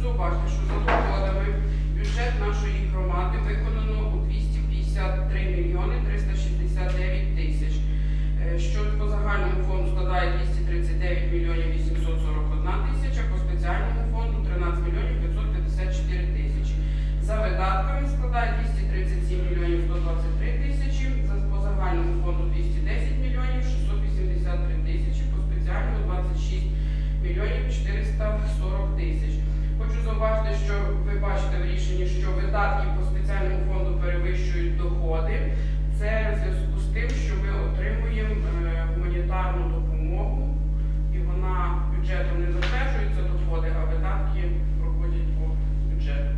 2025 зауважити, що за доходами бюджет нашої громади виконано у 253 мільйони 369 тисяч, е, що по загальному фонду складає 239 мільйонів 841 тисяча, по спеціальному фонду 13 мільйонів 554 тисячі. За видатками складає 237 мільйонів 123 тисячі, по загальному фонду 210 мільйонів 683 тисячі, по спеціальному 26 мільйонів 440 тисяч. Хочу зауважити, що ви бачите в рішенні, що видатки по спеціальному фонду перевищують доходи. Це в зв'язку з тим, що ми отримуємо е, гуманітарну допомогу, і вона бюджетом не затверджується доходи, а видатки проходять по бюджету.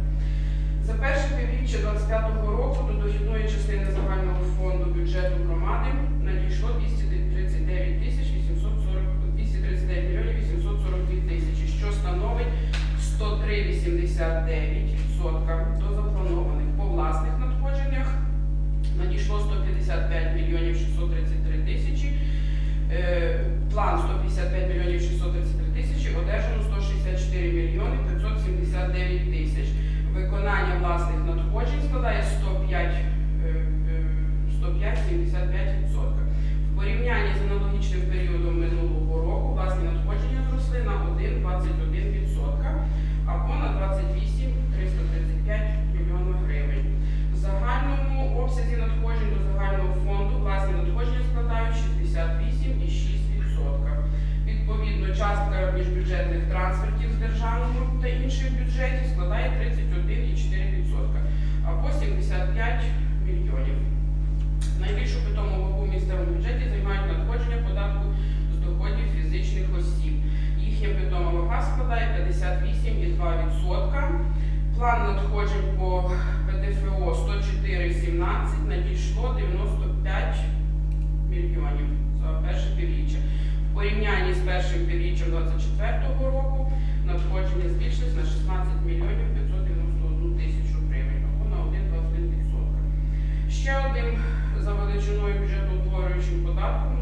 За перше півріччя 2025 року до дохідної частини загального фонду бюджету громади надійшло 239 тисяч 840 239 мільйонів 842 тисячі, що становить 103,89% до запланованих. По власних надходженнях надійшло 155 мільйонів 633 тисячі. Е, План 155 мільйонів 633 тисячі, одержано 164 мільйони 579 тисяч. Виконання власних надходжень складає 105, е, е, 105,75%. В порівнянні з аналогічним періодом минулого року власні надходження зросли на 1,21% або на 28 335 мільйонів гривень. В загальному обсязі надходжень до загального фонду власні надходження складають 68,6%. Відповідно, частка міжбюджетних трансфертів з державного та інших бюджетів складає 31,4% або 75 мільйонів. Найбільшу питому вагу місцевому бюджеті займають надходження податку доходів фізичних осіб. Їхня питома вага складає 58,2%. План надходжень по ПДФО 104,17 надійшло 95 мільйонів за перше півріччя. В порівнянні з першим півріччям 2024 року надходження збільшились на 16 мільйонів 591 тисячу гривень або на 1,21%. Ще одним за величиною бюджетоутворюючим податком у нас є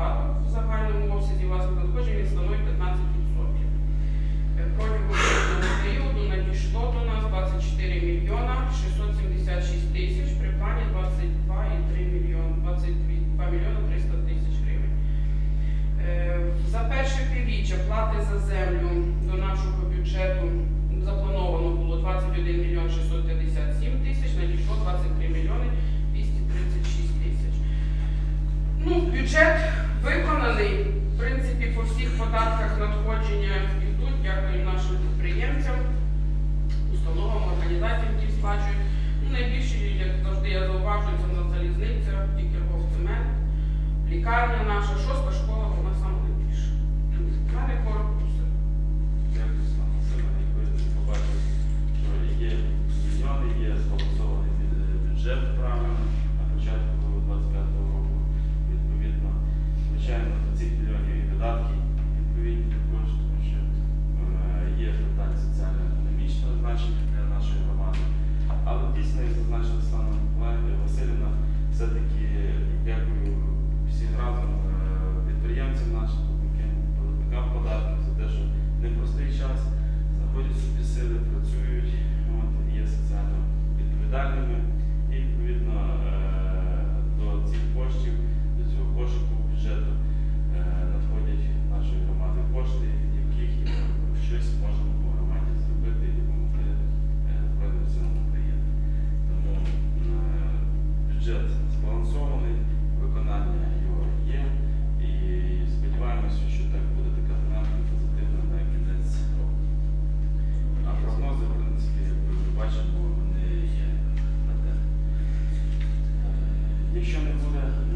податок в загальному обсязі власних надходжень він становить 15%. Е, Протягом періоду надійшло до нас 24 мільйона 676 тисяч при плані 22,3 мільйона 22 мільйона 300 тисяч гривень. Е, За перше півріччя плати за землю до нашого бюджету заплановано було 21 мільйон 657 тисяч, надійшло 23 мільйони 236 тисяч. Ну, бюджет виконаний. В принципі, по всіх податках надходження йдуть. Дякую нашим підприємцям, установам, організаціям, які сплачують. Ну, найбільше, як завжди я зауважую, це на залізниця, тільки цемент, лікарня наша, шоста школа, вона саме найбільша.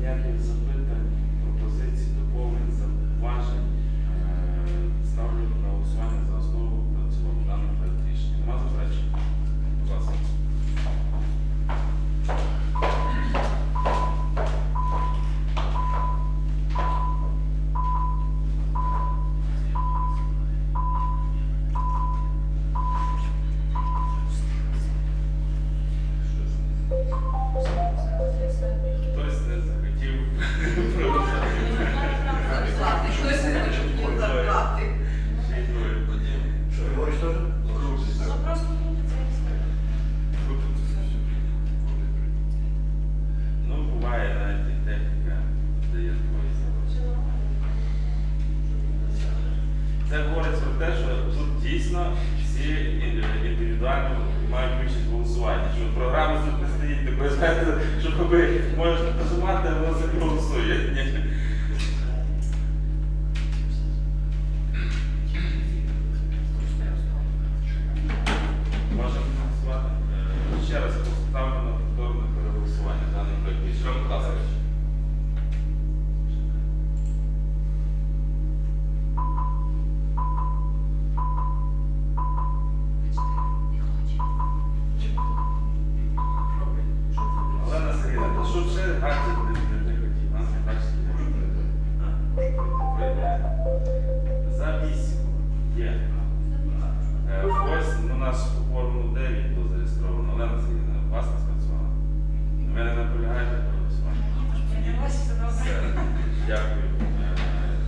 ніяких запитань, пропозицій, доповнень, зауважень е, ставлю на голосування за основу та в цілому даного рішення. Нема заперечень? Будь ласка. Дійсно всі індивідуально мають участь голосувати. Що програма тут не стоїть такої, знаєте, що ви можете нажимати, а воно за Є. Е, ось у нас по формулу 9 було зареєстровано, але вас не спрацювала. Ви не наполягаєте про голосування? Дякую. Е,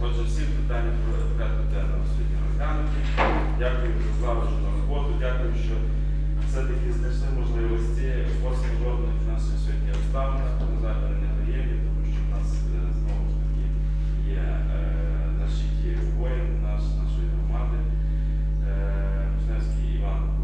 отже, всі питання про порядку денного сьогодні розглянуті. Дякую за злагоджену роботу. Дякую, що все-таки знайшли можливості посім жодних у нас сьогодні тому зараз не приємні, тому що в нас е, знову ж таки є наші ті воїн, наш наш. Martin, eh, Rusnevský Ivan,